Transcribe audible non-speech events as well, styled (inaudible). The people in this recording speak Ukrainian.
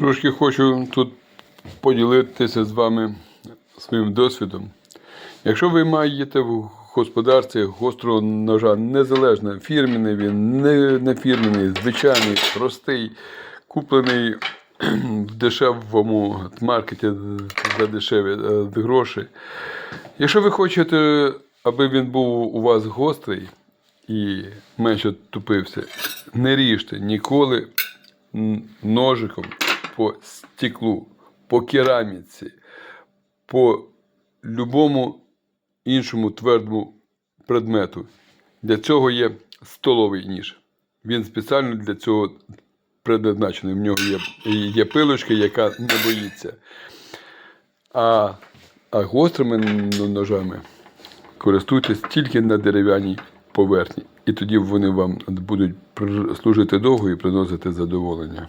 Трошки хочу тут поділитися з вами своїм досвідом. Якщо ви маєте в господарстві гострого ножа, незалежно, фірменний він, не, не фірменний, звичайний, простий, куплений (clears throat) в дешевому маркеті за дешеві е, гроші. Якщо ви хочете, аби він був у вас гострий і менше тупився, не ріжте ніколи ножиком по стеклу, по кераміці, по любому іншому твердому предмету. Для цього є столовий ніж. Він спеціально для цього предназначений. В нього є, є пилочка, яка не боїться. А, а гострими ножами користуйтесь тільки на дерев'яній поверхні. І тоді вони вам будуть служити довго і приносити задоволення.